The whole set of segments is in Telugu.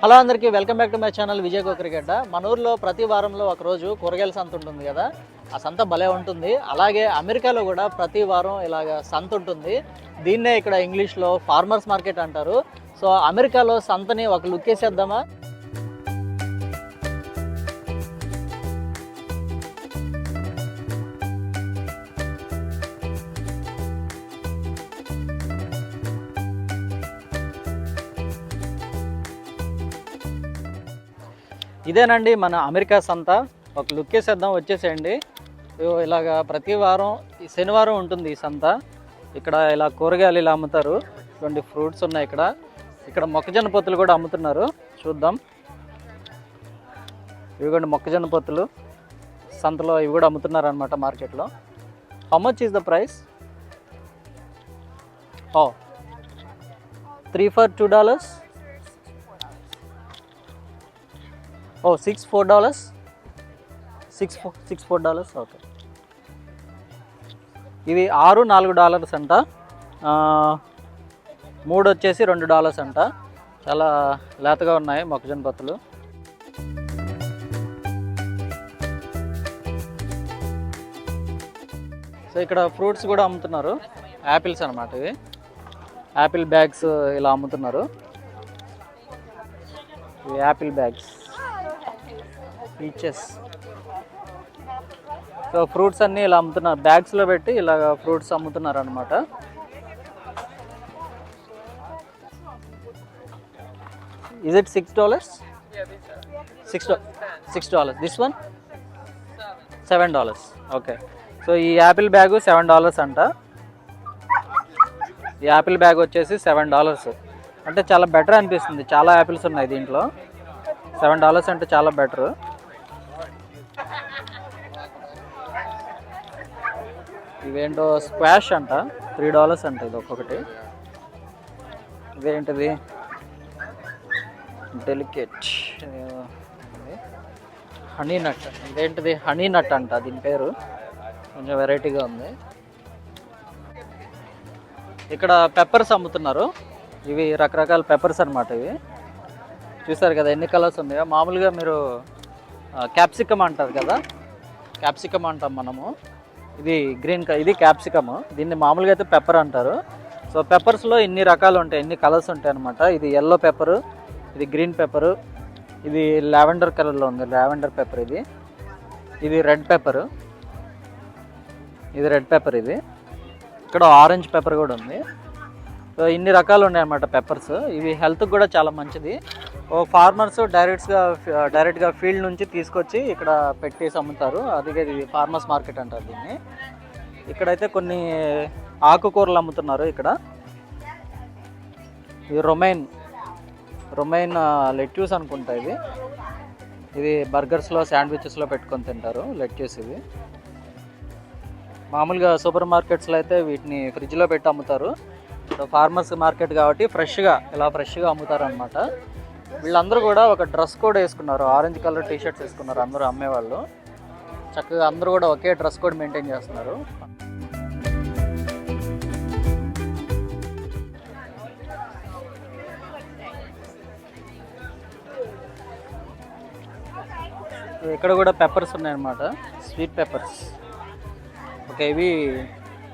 హలో అందరికీ welcome back to my channel Vijay cricket మన ఊర్లో ప్రతి వారంలో ఒక రోజు కూరగాయల సంత ఉంటుంది కదా. ఆ సంత భలే ఉంటుంది. అలాగే అమెరికాలో కూడా ప్రతి వారం ఇలాగ సంత ఉంటుంది. దీన్నే ఇక్కడ ఇంగ్లీష్లో ఫార్మర్స్ మార్కెట్ అంటారు. సో అమెరికాలో సంతని ఒక లుక్ వేసేద్దామా? ఇదేనండి మన అమెరికా సంత. ఒక లుక్ వేసేద్దాం వచ్చేసేయండి. ఇలాగా ప్రతి వారం ఈ శనివారం ఉంటుంది ఈ సంత. ఇక్కడ ఇలా కూరగాయలు ఇలా అమ్ముతారు. ఇటువంటి ఫ్రూట్స్ ఉన్నాయి ఇక్కడ. ఇక్కడ మొక్కజొన్న పొత్తులు కూడా అమ్ముతున్నారు. చూద్దాం. ఇవి మొక్కజొన్న పొత్తులు. సంతలో ఇవి కూడా అమ్ముతున్నారు అనమాట మార్కెట్లో. How much is the price oh three for two dollars oh six four dollars six four six four dollars okay ఇవి ఆరు నాలుగు డాలర్స్ అంట. మూడు వచ్చేసి రెండు డాలర్స్ అంట. చాలా లేతగా ఉన్నాయి మొక్కజొన్న పత్తులు సో ఇక్కడ ఫ్రూట్స్ కూడా అమ్ముతున్నారు. యాపిల్స్ అనమాట ఇవి. యాపిల్ బ్యాగ్స్ ఇలా అమ్ముతున్నారు. ఇవి apple bags peaches. So fruits అన్నీ ఇలా అమ్ముతున్నారు బ్యాగ్స్లో పెట్టి ఇలా ఫ్రూట్స్ అమ్ముతున్నారు అనమాట is it six dollars six six dollars this one seven dollars okay so ఈ యాపిల్ బ్యాగ్ సెవెన్ డాలర్స్ అంట. ఈ యాపిల్ బ్యాగ్ వచ్చేసి సెవెన్ డాలర్స్ అంటే చాలా బెటర్ అనిపిస్తుంది. చాలా యాపిల్స్ ఉన్నాయి దీంట్లో. సెవెన్ డాలర్స్ అంటే చాలా బెటర్. ఇవేంటో స్క్వాష్ అంట. త్రీ డాలర్స్ అంట ఇది ఒక్కొక్కటి. ఇదేంటిది? డెలికేట్. Honey nut. ఇదేంటిది? హనీ నట్ అంట దీని పేరు. కొంచెం వెరైటీగా ఉంది. ఇక్కడ పెప్పర్స్ అమ్ముతున్నారు. ఇవి రకరకాల పెప్పర్స్ అన్నమాట ఇవి. చూసారు కదా ఎన్ని కలర్స్ ఉన్నాయో. మామూలుగా మీరు క్యాప్సికమ్ అంటారు కదా. క్యాప్సికమ్ అంటాం మనము. ఇది గ్రీన్ క- ఇది క్యాప్సికమ్. దీన్ని మామూలుగా అయితే పెప్పర్ అంటారు. సో పెప్పర్స్లో ఇన్ని రకాలు ఉంటాయి ఎన్ని కలర్స్ ఉంటాయి అనమాట ఇది ఎల్లో పెప్పరు ఇది గ్రీన్ పెప్పరు ఇది లావెండర్ కలర్లో ఉంది లావెండర్ పెప్పర్ ఇది. ఇది రెడ్ పెప్పరు ఇది రెడ్ పెప్పర్ ఇది. ఇక్కడ ఆరెంజ్ పెప్పర్ కూడా ఉంది. ఇన్ని రకాలు ఉన్నాయన్నమాట పెప్పర్స్ ఇవి హెల్త్కి కూడా చాలా మంచిది. ఓ ఫార్మర్స్ డైరెక్ట్గా డైరెక్ట్గా ఫీల్డ్ నుంచి తీసుకొచ్చి ఇక్కడ పెట్టేసి అమ్ముతారు. అదిగే ఇది ఫార్మర్స్ మార్కెట్ అంటారు దీన్ని. ఇక్కడైతే కొన్ని ఆకుకూరలు అమ్ముతున్నారు ఇక్కడ. ఇది రొమైన్ రొమైన్ లెట్యూస్ అనుకుంటా ఇది. ఇది బర్గర్స్లో శాండ్విచెస్లో పెట్టుకొని తింటారు లెట్యూస్ ఇవి. మామూలుగా సూపర్ మార్కెట్స్లో అయితే వీటిని ఫ్రిడ్జ్లో పెట్టి అమ్ముతారు. సో ఫార్మర్స్ మార్కెట్ కాబట్టి ఫ్రెష్గా ఇలా ఫ్రెష్గా అమ్ముతారనమాట వీళ్ళందరూ కూడా ఒక డ్రెస్ కోడ్ వేసుకున్నారు ఆరెంజ్ కలర్ టీ షర్ట్స్ వేసుకున్నారు అందరూ అమ్మేవాళ్ళు. చక్కగా అందరూ కూడా ఒకే డ్రెస్ కోడ్ మెయింటైన్ చేస్తున్నారు. ఇక్కడ కూడా పెప్పర్స్ ఉన్నాయన్నమాట స్వీట్ పెప్పర్స్ ఓకే ఇవి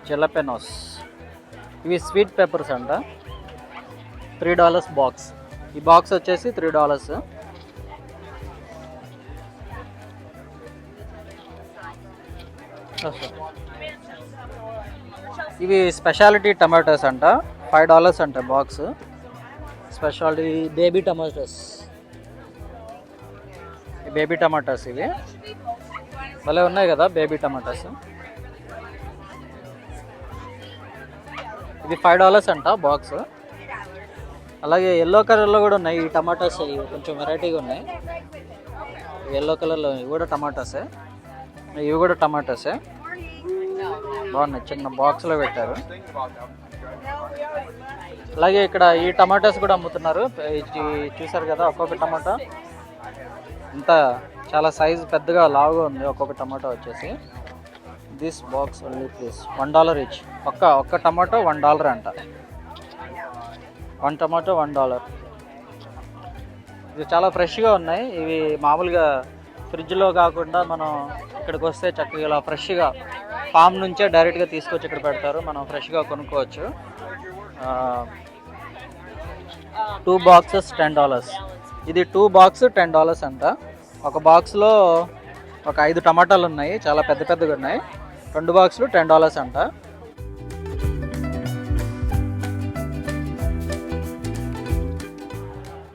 జెలపెనోస్ ఇవి స్వీట్ పెప్పర్స్ అంట. Three dollars box. ఈ బాక్స్ వచ్చేసి త్రీ డాలర్స్. ఇవి స్పెషాలిటీ టమాటోస్ అంట. ఫైవ్ డాలర్స్ అంట box. Speciality baby tomatoes. Baby tomatoes ఇవి. భలే ఉన్నాయి కదా బేబీ టమాటాస్. ఇది ఫైవ్ డాలర్స్ అంట బాక్స్ అలాగే ఎల్లో కలర్లో కూడా ఉన్నాయి ఈ టమాటాస్ కొంచెం వెరైటీగా ఉన్నాయి. ఎల్లో కలర్లో ఇవి కూడా టమాటాసే. ఇవి కూడా టమాటాసే. బాగున్నాయి చిన్న బాక్స్లో పెట్టారు. అలాగే ఇక్కడ ఈ టమాటాస్ కూడా అమ్ముతున్నారు. చూసారు కదా ఒక్కొక్క టమాటా. ఇంత చాలా సైజు పెద్దగా లావుగా ఉంది ఒక్కొక్క టమాటో వచ్చేసి. This box only please one dollar each. ఒక్క ఒక్క టమాటో వన్ డాలర్ అంట. One tomato one dollar. ఇవి చాలా ఫ్రెష్గా ఉన్నాయి. ఇవి మామూలుగా ఫ్రిడ్జ్లో కాకుండా మనం ఇక్కడికి వస్తే చక్కగా ఇలా ఫ్రెష్గా ఫామ్ నుంచే డైరెక్ట్గా తీసుకొచ్చి ఇక్కడ పెడతారు. మనం ఫ్రెష్గా కొనుక్కోవచ్చు. Two boxes ten dollars. ఇది టూ బాక్స్ టెన్ డాలర్స్ అంట. ఒక బాక్స్లో ఒక ఐదు టమాటాలు ఉన్నాయి. చాలా పెద్ద పెద్దగా ఉన్నాయి. రెండు బాక్సులు టెన్ డాలర్స్ అంట.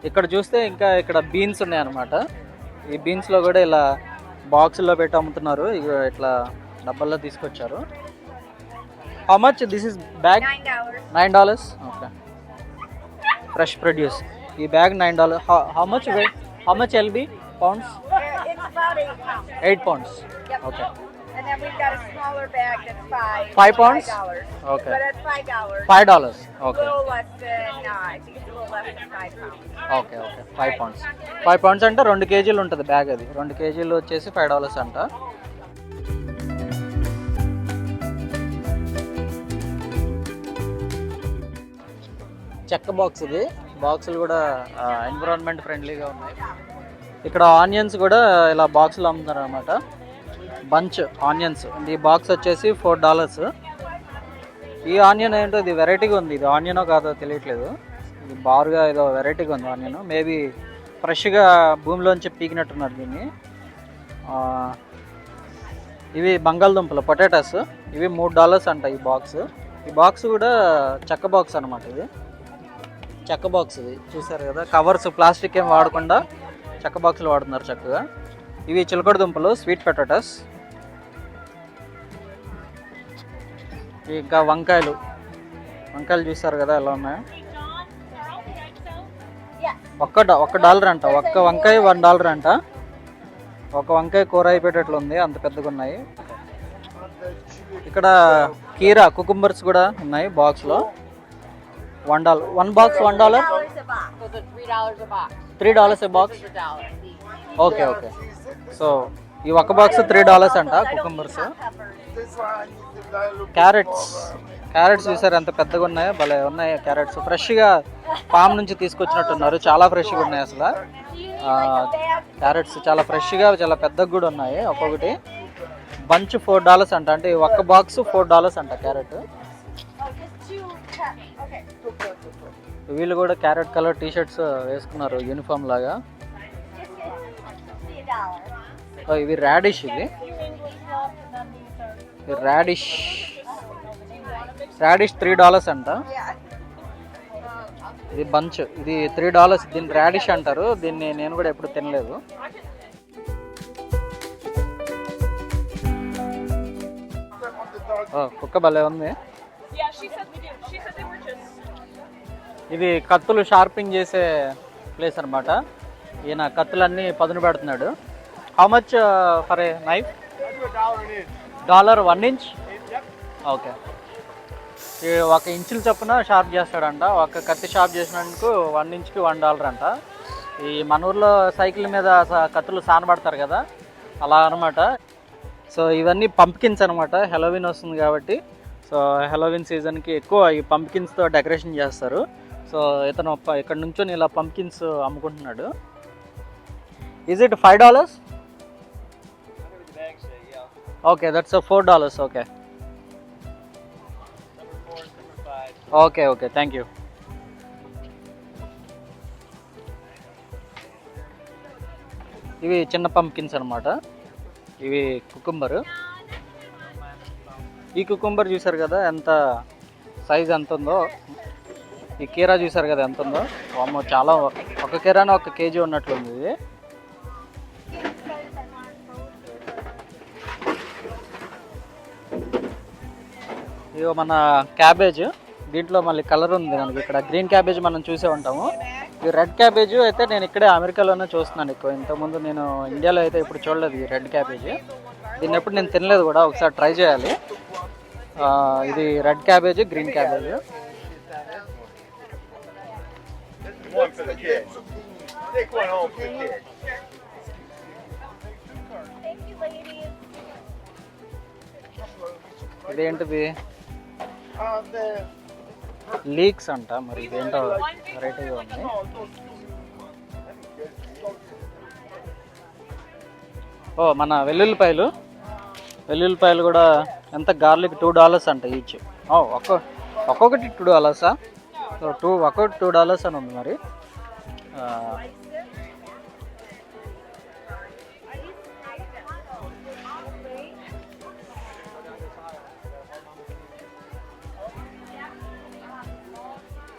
ఇక్కడ చూస్తే ఇంకా ఇక్కడ బీన్స్ ఉన్నాయన్నమాట. ఈ బీన్స్లో కూడా ఇలా బాక్సుల్లో పెట్టి అమ్ముతున్నారు. ఇట్లా డబ్బాల్లో తీసుకొచ్చారు. How much this is bag. Nine dollars okay fresh produce ఈ bag nine dollar how much weight how much LB pounds. Eight pounds. Okay then we've got a smaller bag that's five. Five pounds? dollars. Okay. But it's five dollars. Five dollars A okay little less than, uh, I think it's a little less than five pounds. Okay okay five pounds five pounds అంటే రెండు కేజీలు ఉంటుంది బ్యాగ్ అది రెండు కేజీలు వచ్చేసి ఫైవ్ డాలర్స్ అంట చెక్క బాక్స్ ఇది బాక్సులు కూడా ఎన్విరాన్మెంట్ ఫ్రెండ్లీగా ఉన్నాయి ఇక్కడ ఆనియన్స్ కూడా ఇలా బాక్సులు అమ్ముతున్నారు అనమాట బంచ్ ఆనియన్స్. ఈ బాక్స్ వచ్చేసి ఫోర్ డాలర్స్. ఈ ఆనియన్ ఏంటో ఇది వెరైటీగా ఉంది. ఇది ఆనియనో కాదో తెలియట్లేదు. ఇది బారుగా ఏదో వెరైటీగా ఉంది ఆనియన్. మేబీ ఫ్రెష్గా భూమిలోంచి పీకినట్టున్నారు దీన్ని. ఇవి బంగాళదుంపలు పొటాటోస్. ఇవి మూడు డాలర్స్ అంట ఈ బాక్స్. ఈ బాక్స్ కూడా చెక్క బాక్స్ అనమాట ఇది. చెక్క బాక్స్ ఇది. చూసారు కదా కవర్స్ ప్లాస్టిక్ ఏం వాడకుండా చెక్క బాక్సులు వాడుతున్నారు చక్కగా. ఇవి చిలకడ దుంపలు స్వీట్ పొటాటోస్. ఇంకా వంకాయలు. వంకాయలు చూస్తారు కదా ఎలా ఉన్నాయో? ఒక్క ఒక్క డాలర్ అంట. ఒక్క వంకాయ వన్ డాలర్ అంట. ఒక వంకాయ కూర అయిపోయేటట్లు ఉంది అంత పెద్దగా ఉన్నాయి. ఇక్కడ కీరా కుకుంబర్స్ కూడా ఉన్నాయి బాక్స్లో. One dollar. One box one dollar? Three dollars a box? Okay okay. So ఈ ఒక్క బాక్స్ త్రీ డాలర్స్ అంట కుకుంబర్స్ క్యారెట్స్. క్యారెట్స్ చూసారు? ఎంత పెద్దగా ఉన్నాయో? భలే ఉన్నాయి క్యారెట్స్. ఫ్రెష్గా ఫామ్ నుంచి తీసుకొచ్చినట్టున్నారు. చాలా ఫ్రెష్గా ఉన్నాయి అసలు. క్యారెట్స్ చాలా ఫ్రెష్గా చాలా పెద్దగా కూడా ఉన్నాయి. ఒక్కొక్కటి బంచ్ ఫోర్ డాలర్స్ అంట. అంటే ఒక్క బాక్స్ ఫోర్ డాలర్స్ అంట క్యారెట్. వీళ్ళు కూడా క్యారెట్ కలర్ టీ షర్ట్స్ వేసుకున్నారు యూనిఫామ్ లాగా. ఇవి రాడిష్ ఇది రాడిష్ రాడిష్ త్రీ డాలర్స్ అంట. ఇది బంచ్ ఇది త్రీ డాలర్స్ దీన్ని రాడిష్ అంటారు. దీన్ని నేను కూడా ఎప్పుడు తినలేదు. ఓ, కుక్క భలే ఉంది. ఇది కత్తులు షార్పింగ్ చేసే ప్లేస్ అనమాట ఈయన కత్తులన్నీ పదును పెడుతున్నాడు. How much for a knife dollar one inch? Okay. ఈ ఒక ఇంచుల చొప్పున షార్ప్ చేస్తాడంట. ఒక కత్తి షార్ప్ చేసినందుకు వన్ ఇంచ్కి వన్ డాలర్ అంట. ఈ మన ఊర్లో సైకిల్ మీద స- కత్తులు సానబడతారు కదా? అలా అనమాట సో ఇవన్నీ పంప్కిన్స్ అనమాట హెలోవిన్ వస్తుంది కాబట్టి. సో హెలోవిన్ సీజన్కి ఎక్కువ ఈ పంప్కిన్స్తో డెకరేషన్ చేస్తారు. సో ఇతను ఇక్కడ నుంచొని ఇలా pumpkins అమ్ముకుంటున్నాడు. Is it five dollars okay that's four dollars okay okay okay thank you ఇవి చిన్న పంప్కిన్స్ అనమాట ఇవి కుకుంబర్ ఈ కుకుంబర్ చూసారు కదా ఎంత సైజ్ ఎంత ఉందో? ఈ కీరా చూసారు కదా ఎంత ఉందో? వామ్మో చాలా ఒక కీరానే ఒక కేజీ ఉన్నట్లుంది ఇది. ఇదిగో మన క్యాబేజ్. దీంట్లో మళ్ళీ కలర్ ఉంది మనకి ఇక్కడ. గ్రీన్ క్యాబేజ్ మనం చూసే ఉంటాము. ఈ రెడ్ క్యాబేజ్ అయితే నేను ఇక్కడే అమెరికాలోనే చూస్తున్నాను ఎక్కువ. ఇంతకుముందు నేను ఇండియాలో అయితే ఇప్పుడు చూడలేదు ఈ రెడ్ క్యాబేజ్. దీన్ని ఎప్పుడు నేను తినలేదు కూడా. ఒకసారి ట్రై చేయాలి. ఇది రెడ్ క్యాబేజ్ గ్రీన్ క్యాబేజ్. ఇదేంటిది? లీక్స్ అంట మరి ఇదేంటో వెరైటీగా ఉంది. ఓ మన వెల్లుల్లిపాయలు. వెల్లుల్లిపాయలు కూడా ఎంత గార్లిక్ టూ డాలర్స్ అంట ఈచ్. ఓ ఒక్క ఒక్కొక్కటి టూ డాలర్సా? టూ ఒక్కొక్కటి టూ డాలర్స్ అని ఉంది మరి.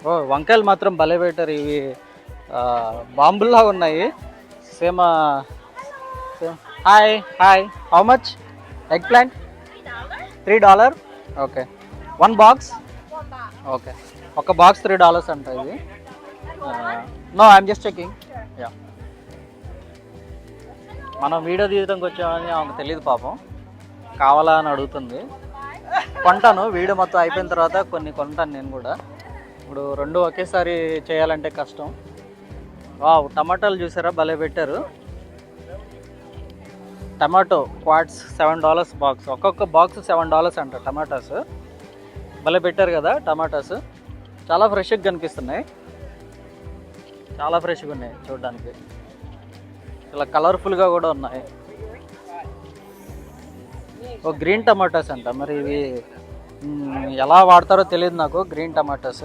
ఓ వంకాయలు మాత్రం భలే పెట్టారు. ఇవి బాంబుల్లా ఉన్నాయి. Same hi hi. How much eggplant three dollar okay one box okay ఒక బాక్స్ త్రీ డాలర్స్ అంట ఇది. No I'm just checking yeah మనం వీడియో తీయడానికి వచ్చామని ఆమెకు తెలియదు పాపం. కావాలా అని అడుగుతుంది. కొంటాను. వీడియో మొత్తం అయిపోయిన తర్వాత కొన్ని కొంటాను నేను కూడా. ఇప్పుడు రెండు ఒకేసారి చేయాలంటే కష్టం. వావ్ టమాటాలు చూసారా? భలే పెట్టారు. Tomato quarts seven dollars box. ఒక్కొక్క బాక్స్ సెవెన్ డాలర్స్ అంట టమాటాస్. భలే పెట్టారు కదా టమాటాస్. చాలా ఫ్రెష్గా కనిపిస్తున్నాయి. చాలా ఫ్రెష్గా ఉన్నాయి చూడడానికి. ఇలా కలర్ఫుల్గా కూడా ఉన్నాయి. ఓ గ్రీన్ టమాటాస్ అంట. మరి ఇవి ఎలా వాడతారో తెలియదు నాకు. Green tomatoes.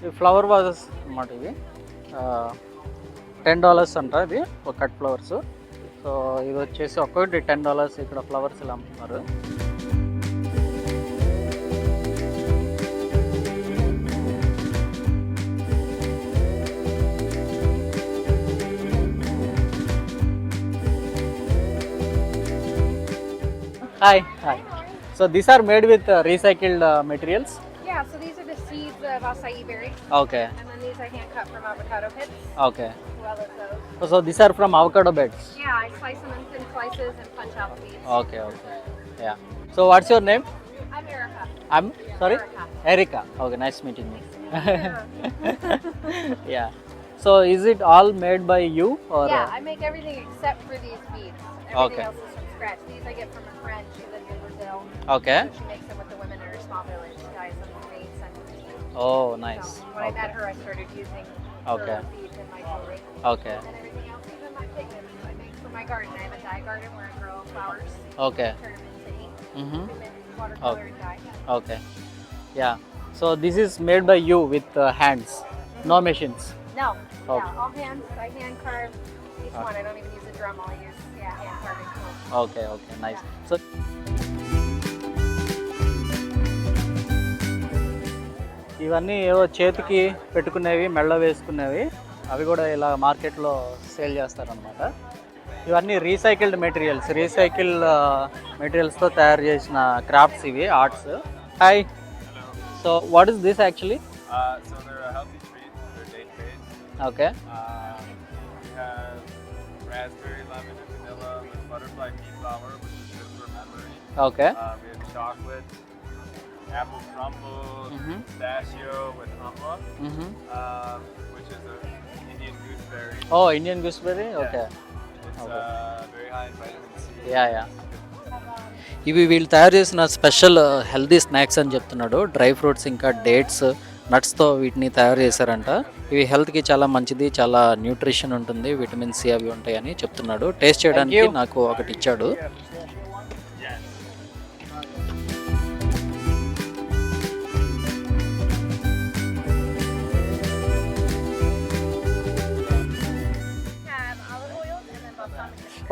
ఇవి ఫ్లవర్ వాజెస్ అన్నమాట ఇవి. టెన్ డాలర్స్ అంట ఇది ఒక కట్ ఫ్లవర్స్ సో ఇది వచ్చేసి ఒక్కొక్కటి టెన్ డాలర్స్ ఇక్కడ ఫ్లవర్స్ ఇలా అమ్ముతున్నారు. Hi hi so these are made with recycled materials Yeah, so these the acai berry. Okay. And then these I hand cut from avocado pits. Okay. Well, those. So these are from avocado beds. Yeah, I slice them in thin slices and punch out the seeds. Okay, okay. Yeah. So what's your name? I'm Erica. I'm sorry. Erica. Erica. Okay, nice meeting you. Nice meeting you. yeah. So is it all made by you or? Yeah, uh, I make everything except for these beads. Everything okay. else is from scratch. These I get from a friend. She lives in Brazil. Okay. So she makes them with the women in her small village. Guys, Oh, nice. So when I met Okay. her, I started using Okay. her in my. Okay. And garden. I have a dye garden where I grow flowers. Okay. Turn them into ink. Mm-hmm. And dye. Okay. Yeah. So this is made by you with uh, hands, no mm-hmm. machines. No, Okay. yeah, all hands. I hand carve each one. I don't even use a drum. I'll use yeah, hand carving tools. Okay. Okay. Nice. So ఇవన్నీ ఏవో చేతికి పెట్టుకునేవి మెళ్ళ వేసుకునేవి. అవి కూడా ఇలా మార్కెట్లో సేల్ చేస్తారనమాట ఇవన్నీ రీసైకిల్డ్ మెటీరియల్స్. రీసైకిల్ మెటీరియల్స్తో తయారు చేసిన క్రాఫ్ట్స్ ఇవి arts. Hi so what is this actually okay okay apple crumble, Mhm. pistachio with amla, um, which is a Indian gooseberry. Oh Indian gooseberry okay It's Okay. uh, very high in vitamin C. Yeah yeah ఇవి వీళ్ళు తయారు చేసిన స్పెషల్ హెల్దీ స్నాక్స్ అని చెప్తున్నాడు. డ్రై ఫ్రూట్స్ ఇంకా డేట్స్ నట్స్తో వీటిని తయారు చేశారంట. ఇవి హెల్త్కి చాలా మంచిది చాలా న్యూట్రిషన్ ఉంటుంది విటమిన్ సి అవి ఉంటాయని చెప్తున్నాడు. టేస్ట్ చేయడానికి నాకు ఒకటి ఇచ్చాడు.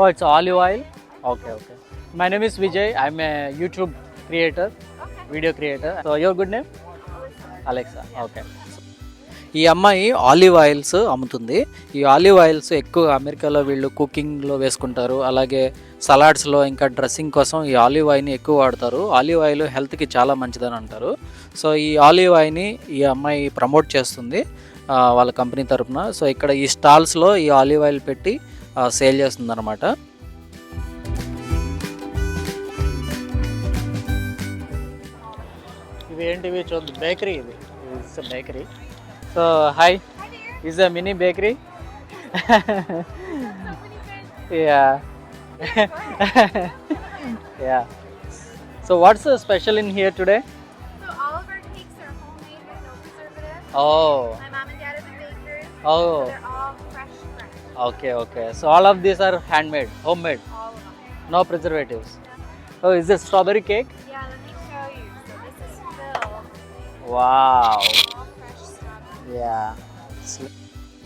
ఓ it's olive oil okay okay my name is Vijay I'm a YouTube creator video creator so your good name Alexa okay ఈ అమ్మాయి ఆలివ్ ఆయిల్స్ అమ్ముతుంది. ఈ ఆలివ్ ఆయిల్స్ ఎక్కువ అమెరికాలో వీళ్ళు కుకింగ్లో వేసుకుంటారు. అలాగే సలాడ్స్లో ఇంకా డ్రెస్సింగ్ కోసం ఈ ఆలివ్ ఆయిల్ని ఎక్కువ వాడతారు. ఆలివ్ ఆయిల్ హెల్త్కి చాలా మంచిదని అంటారు. సో ఈ ఆలివ్ ఆయిల్ని ఈ అమ్మాయి ప్రమోట్ చేస్తుంది వాళ్ళ కంపెనీ తరపున. సో ఇక్కడ ఈ స్టాల్స్లో ఈ ఆలివ్ ఆయిల్ పెట్టి సేల్ చేస్తుంది అనమాట ఇవేంటివి చూద్దు. బేకరీ ఇది. Bakery. So hi. Is a mini bakery? Yeah. Yeah. So what's special in here today? Oh oh okay okay so all of these are handmade homemade. No preservatives oh is this strawberry cake wow. Yeah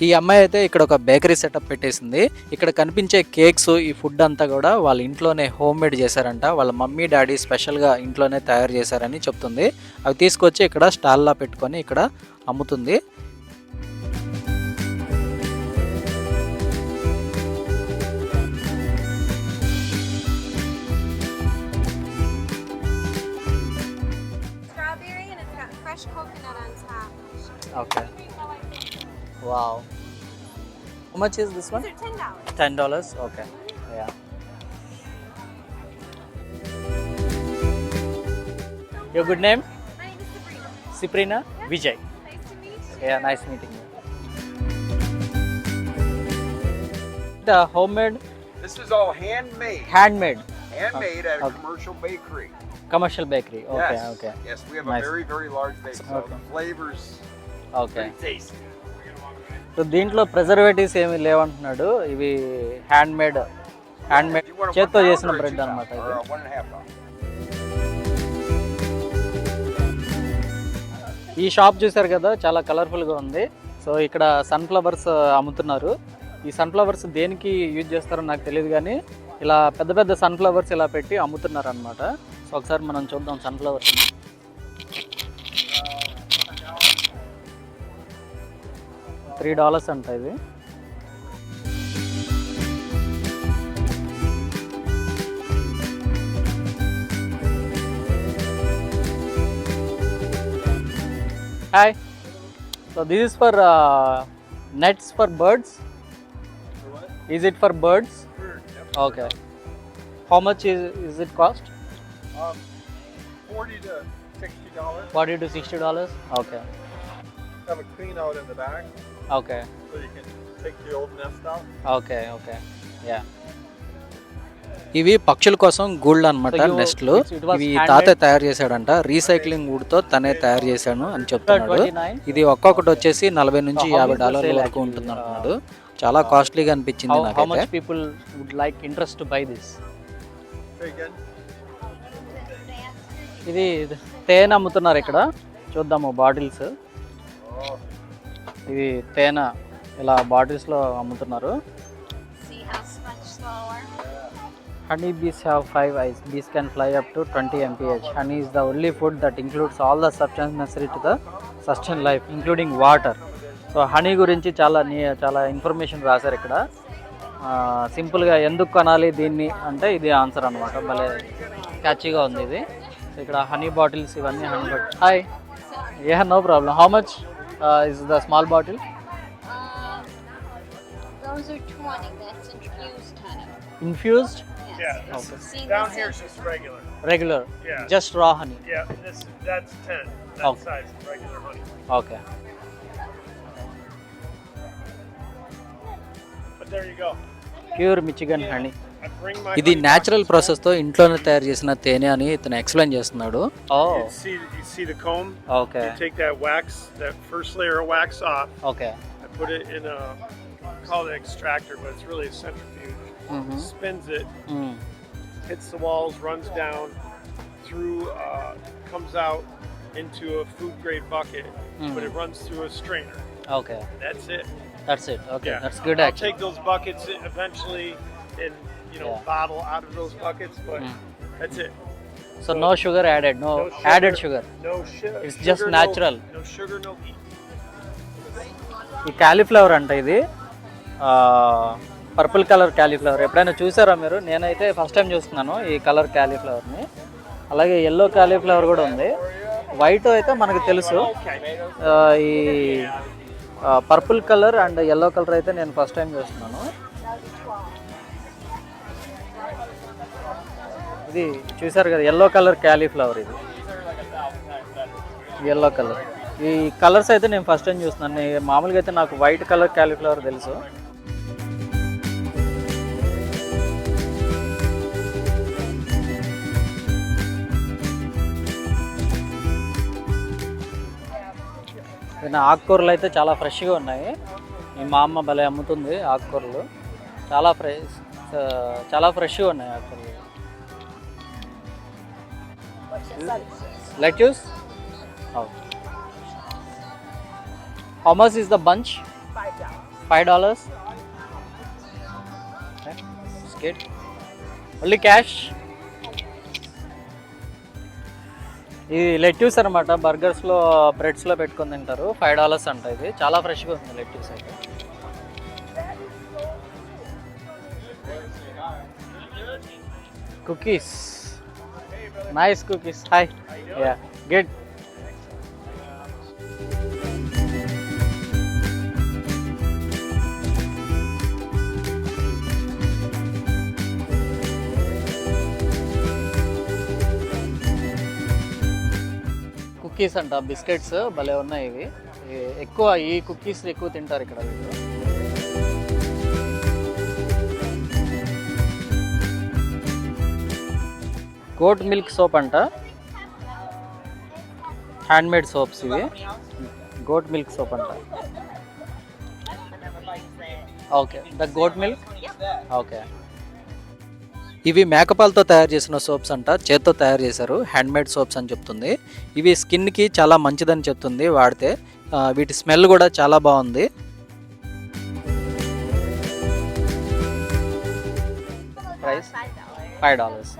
ఈ అమ్మాయి అయితే ఇక్కడ ఒక బేకరీ సెటప్ పెట్టేసింది. ఇక్కడ కనిపించే కేక్స్ ఈ ఫుడ్ అంతా కూడా వాళ్ళ ఇంట్లోనే హోమ్ మేడ్ చేశారంట. వాళ్ళ మమ్మీ డాడీ స్పెషల్గా ఇంట్లోనే తయారు చేశారని చెప్తుంది. అవి తీసుకొచ్చి ఇక్కడ స్టాల్లా పెట్టుకొని ఇక్కడ అమ్ముతుంది. Okay. Wow. How much is this one? Ten dollars. Ten dollars. Okay. Yeah. Your good name? My name is Sabrina. Sabrina yeah. Vijay. Nice to meet you. Yeah, nice meeting you. The homemade. This is all handmade. Handmade. Handmade at a okay. commercial bakery. Commercial bakery. Okay, yes. okay. Yes, we have nice. a very, very large bakery. So okay. the flavors okay. So దీంట్లో ప్రిజర్వేటివ్స్ ఏమి లేవంటున్నాడు. ఇవి హ్యాండ్ మేడ్ హ్యాండ్ మేడ్ చేత్తో చేసిన బ్రెడ్ అనమాట. ఈ షాప్ చూసారు కదా చాలా కలర్ఫుల్గా ఉంది. సో ఇక్కడ సన్ఫ్లవర్స్ అమ్ముతున్నారు. ఈ సన్ఫ్లవర్స్ దేనికి యూజ్ చేస్తారో నాకు తెలియదు కానీ ఇలా పెద్ద పెద్ద సన్ఫ్లవర్స్ ఇలా పెట్టి అమ్ముతున్నారు అనమాట సో ఒకసారి మనం చూద్దాం సన్ఫ్లవర్స్ త్రీ డాలర్స్ అంట ఇది hi so this is for nets for birds is it for birds okay how much is is it cost Um, Forty to sixty dollars. Forty to sixty dollars okay Have a clean out in the back, okay so you can take the old nest out. Okay okay yeah ఇవి పక్షుల కోసం గూళ్ళు అనమాట నెస్ట్లు. ఇవి? తాత తయారు చేశాడంట. రీసైక్లింగ్ వుడ్తో తనే తయారు చేశాను అని చెప్తున్నాడు. ఇది ఒక్కొక్కటి వచ్చేసి నలభై నుంచి యాభై డాలర్ల వరకు? ఉంటుంది అంటున్నాడు చాలా కాస్ట్లీగా అనిపించింది How, how నాకైతే. much people would like interest to buy this? Very good. ఇది తేనె అమ్ముతున్నారు ఇక్కడ. చూద్దాము బాటిల్స్. Oh, ఇది తేనె ఇలా బాటిల్స్లో అమ్ముతున్నారు? Honey bees have five eyes bees can fly up to twenty mph honey is the only food that includes all the substances necessary to the sustain life including water so honey గురించి చాలా నీ చాలా ఇన్ఫర్మేషన్ రాశారు ఇక్కడ. సింపుల్గా ఎందుకు కొనాలి దీన్ని అంటే ఇది ఆన్సర్ అనమాట భలే క్యాచీగా ఉంది ఇది. సో ఇక్కడ హనీ బాటిల్స్ ఇవన్నీ honey bottle hi a no problem how much uh, is the small bottle. Uh, those are twenty. That's infused honey. Infused? Yeah. this Down here is just regular. Regular. Yeah. Just raw honey. Yeah, this that's ten. That Okay. size regular honey. Okay. But there you go. Pure Michigan honey. ఇది honey న్యాచురల్ boxes ప్రాసెస్తో ఇంట్లోనే తయారు చేసిన తేనె అని ఇతను ఎక్స్ప్లెయిన్ చేస్తున్నాడు oh home. You see, you see the comb. Okay You take that wax, that first layer of wax off. Okay I put it in a call it extractor, but it's really a centrifuge. Spins it, hits the walls, runs down through, uh, comes out into a food grade bucket, but it runs through a strainer. Okay That's it. That's it okay Yeah. That's good I'll actually take those buckets eventually and you know Yeah. bottle out of those buckets, but Mm. that's it. So no sugar added no No sugar. Added sugar No sugar. It's just natural. No, no sugar, no heat. ఈ క్యాలీఫ్లవర్ అంట ఇది పర్పుల్ కలర్ క్యాలీఫ్లవర్ ఎప్పుడైనా చూసారా మీరు నేనైతే ఫస్ట్ టైం చూస్తున్నాను ఈ కలర్ క్యాలీఫ్లవర్ని అలాగే ఎల్లో క్యాలీఫ్లవర్ కూడా ఉంది వైట్ అయితే మనకు తెలుసు ఆ, ఈ purple colour and yellow colour అయితే నేను ఫస్ట్ టైం చూస్తున్నాను ఇది చూసారు కదా ఎల్లో కలర్ క్యాలీఫ్లవర్ ఇది. ఎల్లో కలర్ ఈ కలర్స్ అయితే నేను ఫస్ట్ టైం చూస్తున్నాను. మామూలుగా అయితే నాకు వైట్ కలర్ క్యాలీఫ్లవర్ తెలుసు. ఆకుకూరలు అయితే చాలా ఫ్రెష్గా ఉన్నాయి. ఈ మా అమ్మ భలే అమ్ముతుంది ఆకుకూరలు. చాలా ఫ్రెష్ చాలా ఫ్రెష్గా ఉన్నాయి ఆకుకూరలు. Lettuce? How much is the bunch five dollars skate only cash ఇది లెట్యూస్ అనమాట బర్గర్స్లో బ్రెడ్స్లో పెట్టుకొని తింటారు. ఫైవ్ డాలర్స్ అంట ఇది. చాలా ఫ్రెష్గా ఉంది లెట్యూస్ అయితే. Cookies nice cookies hi yeah good cookies అంట బిస్కెట్స్ భలే ఉన్నాయి ఇవి. ఈ- ఎక్కువ ఈ కుకీస్ ఎక్కువ తింటారు ఇక్కడ వీళ్ళు. గోట్ మిల్క్ సోప్ అంట. హ్యాండ్మేడ్ సోప్స్ ఇవి. గోట్ మిల్క్ సోప్ అంట. Okay. The goat milk? Okay. ఇవి మేకపాలతో తయారు చేసిన సోప్స్ అంట. చేత్తో తయారు చేశారు. హ్యాండ్ మేడ్ సోప్స్ అని చెప్తుంది. ఇవి స్కిన్కి చాలా మంచిదని చెప్తుంది వాడితే. వీటి స్మెల్ కూడా చాలా బాగుంది. ప్రైస్? Five dollars.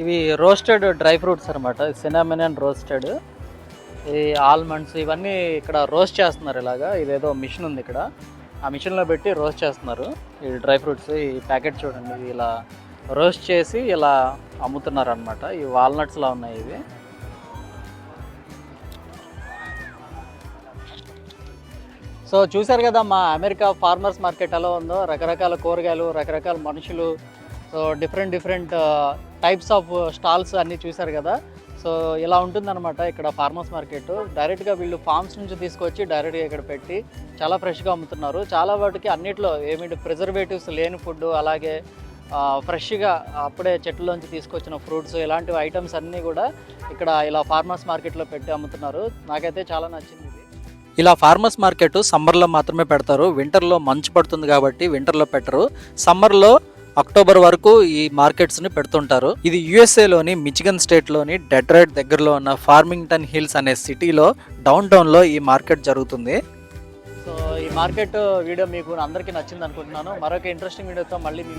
ఇవి రోస్టెడ్ డ్రై ఫ్రూట్స్ అనమాట సినామిన్ అండ్ రోస్టెడ్ ఈ ఆల్మండ్స్ ఇవన్నీ ఇక్కడ రోస్ట్ చేస్తున్నారు ఇలాగా. ఇదేదో మిషన్ ఉంది ఇక్కడ. ఆ మిషన్లో పెట్టి రోస్ట్ చేస్తున్నారు. ఈ డ్రై ఫ్రూట్స్ ఈ ప్యాకెట్ చూడండి. ఇది ఇలా రోస్ట్ చేసి ఇలా అమ్ముతున్నారు అనమాట ఈ వాల్నట్స్లా ఉన్నాయి ఇవి. సో చూశారు కదా మా అమెరికా ఫార్మర్స్ మార్కెట్ ఎలా ఉందో? రకరకాల కూరగాయలు రకరకాల మనుషులు. So different different types of stalls అన్నీ చూశారు కదా. సో ఇలా ఉంటుందన్నమాట ఇక్కడ ఫార్మర్స్ మార్కెట్ డైరెక్ట్గా వీళ్ళు ఫార్మ్స్ నుంచి తీసుకొచ్చి డైరెక్ట్గా ఇక్కడ పెట్టి చాలా ఫ్రెష్గా అమ్ముతున్నారు. చాలా వాటికి అన్నిట్లో ఏమిటి ప్రిజర్వేటివ్స్ లేని ఫుడ్ అలాగే ఫ్రెష్గా అప్పుడే చెట్లలోంచి తీసుకొచ్చిన ఫ్రూట్స్ ఇలాంటి ఐటమ్స్ అన్నీ కూడా ఇక్కడ ఇలా ఫార్మర్స్ మార్కెట్లో పెట్టి అమ్ముతున్నారు. నాకైతే చాలా నచ్చింది ఇది. ఇలా ఫార్మర్స్ మార్కెట్ సమ్మర్లో మాత్రమే పెడతారు. వింటర్లో మంచు పడుతుంది కాబట్టి వింటర్లో పెట్టరు. సమ్మర్లో అక్టోబర్ వరకు ఈ మార్కెట్స్ని పెడుతుంటారు. ఇది యుఎస్ఏలోని మిచిగన్ స్టేట్లోని డెట్రాయిట్ దగ్గరలో ఉన్న ఫార్మింగ్టన్ హిల్స్ అనే సిటీలో డౌన్ టౌన్లో ఈ మార్కెట్ జరుగుతుంది. సో ఈ మార్కెట్ వీడియో మీకు అందరికీ నచ్చింది అనుకుంటున్నాను. మరొక ఇంట్రెస్టింగ్ వీడియోతో మళ్ళీ మీ